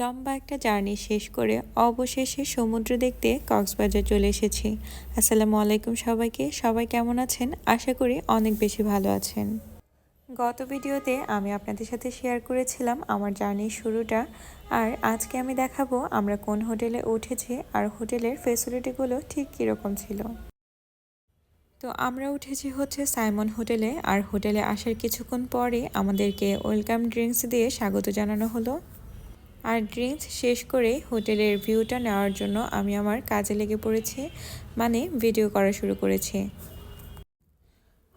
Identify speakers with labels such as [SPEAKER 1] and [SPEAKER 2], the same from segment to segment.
[SPEAKER 1] লম্বা একটা জার্নি শেষ করে অবশেষে সমুদ্র দেখতে কক্সবাজার চলে এসেছি। আসসালামু আলাইকুম সবাইকে। সবাই কেমন আছেন? আশা করি অনেক বেশি ভালো আছেন। গত ভিডিওতে আমি আপনাদের সাথে শেয়ার করেছিলাম আমার জার্নির শুরুটা। আর আজকে আমি দেখাবো আমরা কোন হোটেলে উঠেছি আর হোটেলের ফেসিলিটিগুলো ঠিক কীরকম ছিল। তো আমরা উঠেছি হচ্ছে সাইমন হোটেলে। আর হোটেলে আসার কিছুক্ষণ পরে আমাদেরকে ওয়েলকাম ড্রিঙ্কস দিয়ে স্বাগত জানানো হলো। আর ড্রিঙ্কস শেষ করে হোটেলের ভিউটা নেওয়ার জন্য আমি আমার কাজে লেগে পড়েছি মানে ভিডিও করা শুরু করেছি।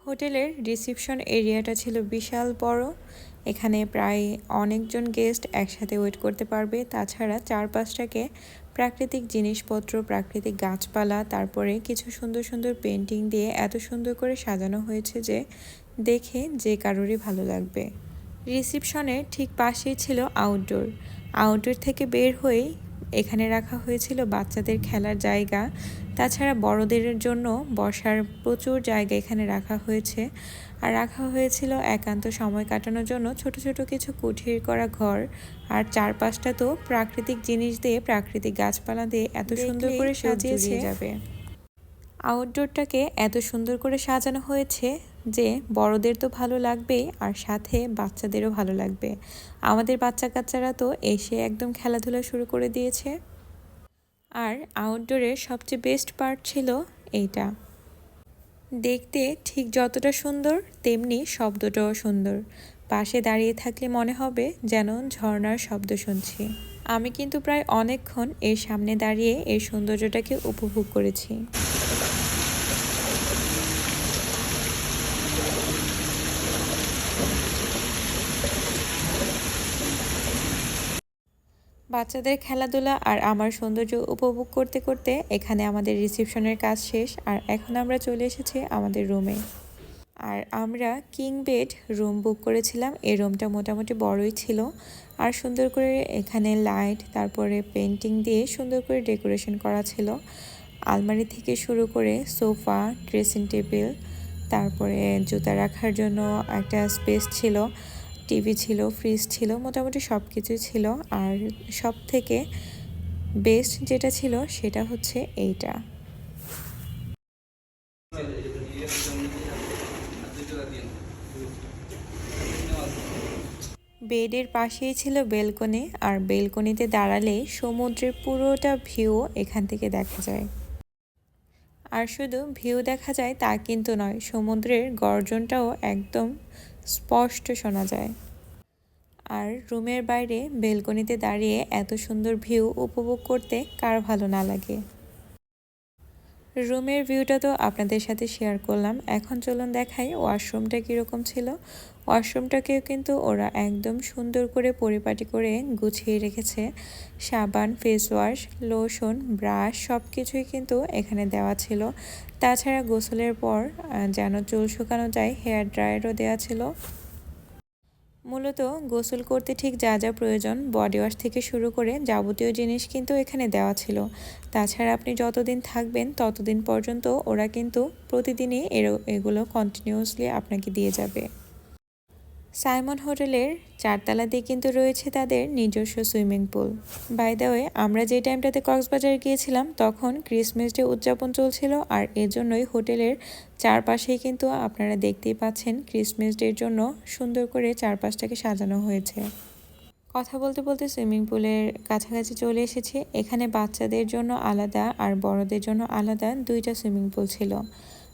[SPEAKER 1] হোটেলের রিসিপশন এরিয়াটা ছিল বিশাল বড়। এখানে প্রায় অনেকজন গেস্ট একসাথে ওয়েট করতে পারবে। তাছাড়া চারপাশটাকে প্রাকৃতিক জিনিসপত্র, প্রাকৃতিক গাছপালা, তারপরে কিছু সুন্দর সুন্দর পেন্টিং দিয়ে এত সুন্দর করে সাজানো হয়েছে যে দেখে যে কারোরই ভালো লাগবে। রিসিপশনের ঠিক পাশেই ছিল আউটডোর আউটডোর থেকে বের হয়েই এখানে রাখা হয়েছিল বাচ্চাদের খেলার জায়গা। তাছাড়া বড়দের জন্য বসার প্রচুর জায়গা এখানে রাখা হয়েছে। আর রাখা হয়েছিল একান্ত সময় কাটানোর জন্য ছোট ছোট কিছু কুঠির করা ঘর। আর চারপাশটা তো প্রাকৃতিক জিনিস দিয়ে প্রাকৃতিক গাছপালা দিয়ে এত সুন্দর করে সাজিয়েছে। যাবে। আউটডোরটাকে এত সুন্দর করে সাজানো হয়েছে যে বড়দের তো ভালো লাগবেই আর সাথে বাচ্চাদেরও ভালো লাগবে। আমাদের বাচ্চা কাচ্চারা তো এসে একদম খেলাধুলা শুরু করে দিয়েছে। আর আউটডোরের সবচেয়ে বেস্ট পার্ট ছিল এইটা। দেখতে ঠিক যতটা সুন্দর, তেমনি শব্দটাও সুন্দর। পাশে দাঁড়িয়ে থাকলে মনে হবে যেন ঝর্নার শব্দ শুনছি। আমি কিন্তু প্রায় অনেকক্ষণ এর সামনে দাঁড়িয়ে এই সৌন্দর্যটাকে উপভোগ করেছি। বাচ্চাদের খেলাধুলা আর আমার সৌন্দর্য উপভোগ করতে করতে এখানে আমাদের রিসিপশনের কাজ শেষ, আর এখন আমরা চলে এসেছি আমাদের রুমে আর আমরা কিং বেড রুম বুক করেছিলাম, এই রুমটা মোটামুটি বড়ই ছিল। আর সুন্দর করে এখানে লাইট তারপরে পেন্টিং দিয়ে সুন্দর করে ডেকোরেশন করা ছিল। আলমারি থেকে শুরু করে সোফা ড্রেসিং টেবিল তারপরে জুতা রাখার জন্য একটা স্পেস ছিল। টিভি ছিল ফ্রিজ ছিল, মোটামুটি সব কিছুই ছিল। আর সব থেকে বেস্ট যেটা ছিল সেটা হচ্ছে এইটা। বেডের পাশেই ছিল বেলকনি, আর বেলকনিতে দাঁড়ালে সমুদ্রের পুরোটা ভিউ এখান থেকে দেখা যায়। আর শুধু ভিউ দেখা যায় তা কিন্তু নয়, সমুদ্রের গর্জনটাও একদম স্পষ্ট শোনা যায়। আর রুমের বাইরে বেলকনিতে দাঁড়িয়ে এত সুন্দর ভিউ উপভোগ করতে কার ভালো না লাগে? রুমের ভিউটা তো আপনাদের সাথে শেয়ার করলাম। এখন চলুন দেখাই ওয়াশরুমটা কীরকম ছিল। ওয়াশরুমটাকেও কিন্তু ওরা একদম সুন্দর করে পরিপাটি করে গুছিয়ে রেখেছে। সাবান ফেস ওয়াশ লোশন ব্রাশ সব কিছুই কিন্তু এখানে দেওয়া ছিল। তাছাড়া গোসলের পর যেন চুল শুকানো যায় হেয়ার ড্রায়ারও দেওয়া ছিল। মূলত গোসল করতে ঠিক যা যা প্রয়োজন বডি ওয়াশ থেকে শুরু করে যাবতীয় জিনিস কিন্তু এখানে দেওয়া ছিল। তাছাড়া আপনি যতদিন থাকবেন, ততদিন পর্যন্ত ওরা কিন্তু প্রতিদিনই এর, এগুলো কন্টিনিউয়াসলি আপনাকে দিয়ে যাবে। সাইমন হোটেলের চারতলাতেই কিন্তু রয়েছে তাদের নিজস্ব swimming pool. By the way আমরা যে টাইমটাতে কক্সবাজার গিয়েছিলাম, তখন ক্রিসমাস ডে উদযাপন চলছিল আর এজন্যই হোটেলের চারপাশেই কিন্তু আপনারা দেখতেই পাচ্ছেন ক্রিসমাস ডের জন্য সুন্দর করে চারপাশটাকে সাজানো হয়েছে। কথা বলতে বলতে সুইমিং পুলের কাছাকাছি চলে এসেছি। এখানে বাচ্চাদের জন্য আলাদা আর বড়দের জন্য আলাদা দুইটা সুইমিং পুল ছিল।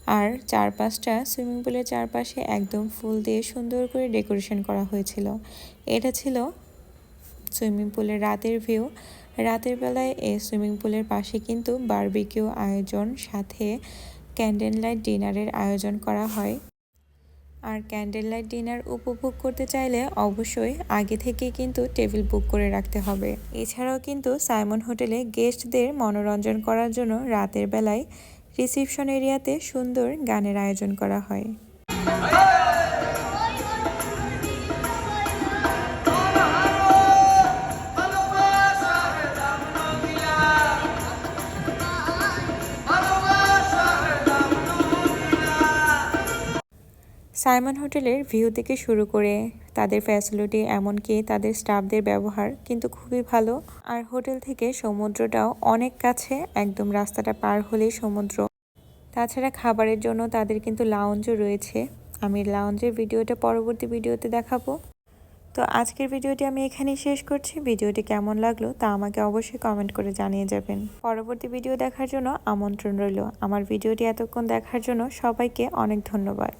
[SPEAKER 1] আর চারপাশটা, সুইমিং পুলের চারপাশে একদম ফুল দিয়ে সুন্দর করে ডেকোরেশন করা হয়েছিল। এটা ছিল সুইমিং পুলের রাতের ভিউ। রাতের বেলায় এই সুইমিং পুলের পাশে কিন্তু বারবিকিউ আয়োজন, সাথে ক্যান্ডেল লাইট ডিনারের আয়োজন করা হয়। আর ক্যান্ডেল লাইট ডিনার উপভোগ করতে চাইলে অবশ্যই আগে থেকে কিন্তু টেবিল বুক করে রাখতে হবে। এছাড়াও কিন্তু সাইমন হোটেলে গেস্টদের মনোরঞ্জন করার জন্য রাতের বেলায় রিসিপশন এরিয়াতে সুন্দর গানের আয়োজন করা হয়। সাইমন হোটেলের ভিউ থেকে শুরু করে তাদের ফ্যাসিলিটি এমনকি তাদের স্টাফদের ব্যবহার কিন্তু খুবই ভালো। আর হোটেল থেকে সমুদ্রটাও অনেক কাছে, একদম রাস্তাটা পার হলেই সমুদ্র। তাছাড়া খাবারের জন্য তাদের কিন্তু লাউঞ্জও রয়েছে। আমি লাউঞ্জের ভিডিওটা পরবর্তী ভিডিওতে দেখাবো। তো আজকের ভিডিওটি আমি এখানেই শেষ করছি। ভিডিওটি কেমন লাগল তা আমাকে অবশ্যই কমেন্ট করে জানিয়ে যাবেন। পরবর্তী ভিডিও দেখার জন্য আমন্ত্রণ রইল। আমার ভিডিওটি এতক্ষণ দেখার জন্য সবাইকে অনেক ধন্যবাদ।